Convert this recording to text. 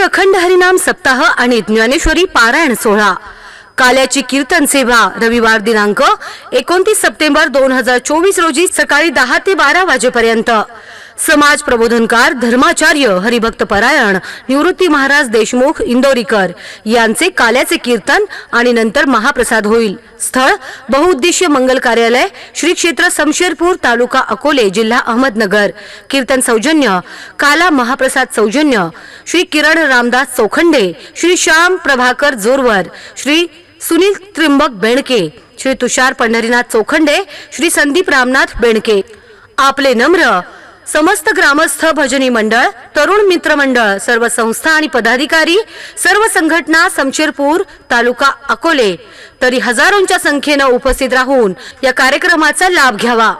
अखंड हरिनाम सप्ताह आणि ज्ञानेश्वरी पारायण सोहळा. काल्याची कीर्तन सेवा रविवार दिनांक एकोणतीस सप्टेंबर दोन हजार चोवीस रोजी सकाळी दहा ते बारा वाजेपर्यंत. समाज प्रबोधनकार धर्माचार्य हरिभक्त परायण निवृत्ती महाराज देशमुख इंदोरीकर यांचे काल्याचे कीर्तन आणि नंतर महाप्रसाद होईल. स्थळ बहुउद्देशीय मंगल कार्यालय श्री क्षेत्र समशेरपूर तालुका अकोले जिल्हा अहमदनगर. कीर्तन सौजन्य काला महाप्रसाद सौजन्य श्री किरण रामदास चौखंडे श्री श्याम प्रभाकर जोरवर श्री सुनील त्रिंबक बेणके श्री तुषार पंढरीनाथ चौखंडे श्री संदीप रामनाथ बेणके. आपले नम्र समस्त ग्रामस्थ भजनी मंडळ तरुण मित्र मंडळ सर्व संस्था आणि पदाधिकारी सर्व संघटना समशेरपूर तालुका अकोले. तरी हजारोंच्या संख्येनं उपस्थित राहून या कार्यक्रमाचा लाभ घ्यावा.